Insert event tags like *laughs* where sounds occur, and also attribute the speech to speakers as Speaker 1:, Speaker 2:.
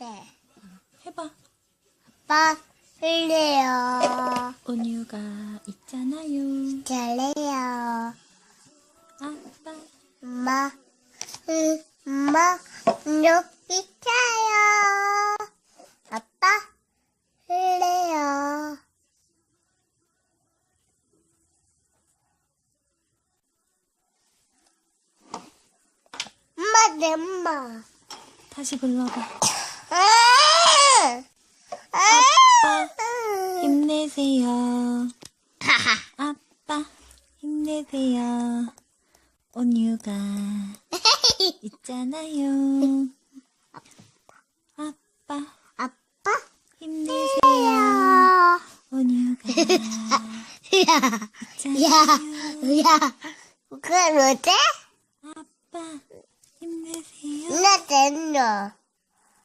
Speaker 1: 네.
Speaker 2: 해봐.
Speaker 1: 아빠, 흘려요.
Speaker 2: 온유가 있잖아요.
Speaker 1: 잘해요.
Speaker 2: 아빠,
Speaker 1: 엄마, 응, 엄마, 여기 있어요. 아빠, 흘려요. 엄마, 내 엄마.
Speaker 2: 다시 불러봐.
Speaker 1: 아!
Speaker 2: 아빠,
Speaker 1: 아!
Speaker 2: 힘내세요. 아빠, 힘내세요. 온유가 *laughs* 있잖아요. 아빠,
Speaker 1: 아빠,
Speaker 2: 힘내세요.
Speaker 1: 야,
Speaker 2: 온유가 *laughs*
Speaker 1: 야,
Speaker 2: 있잖아요.
Speaker 1: 야, 그거 뭐지?
Speaker 2: 아빠, 힘내세요.
Speaker 1: 나 됐어.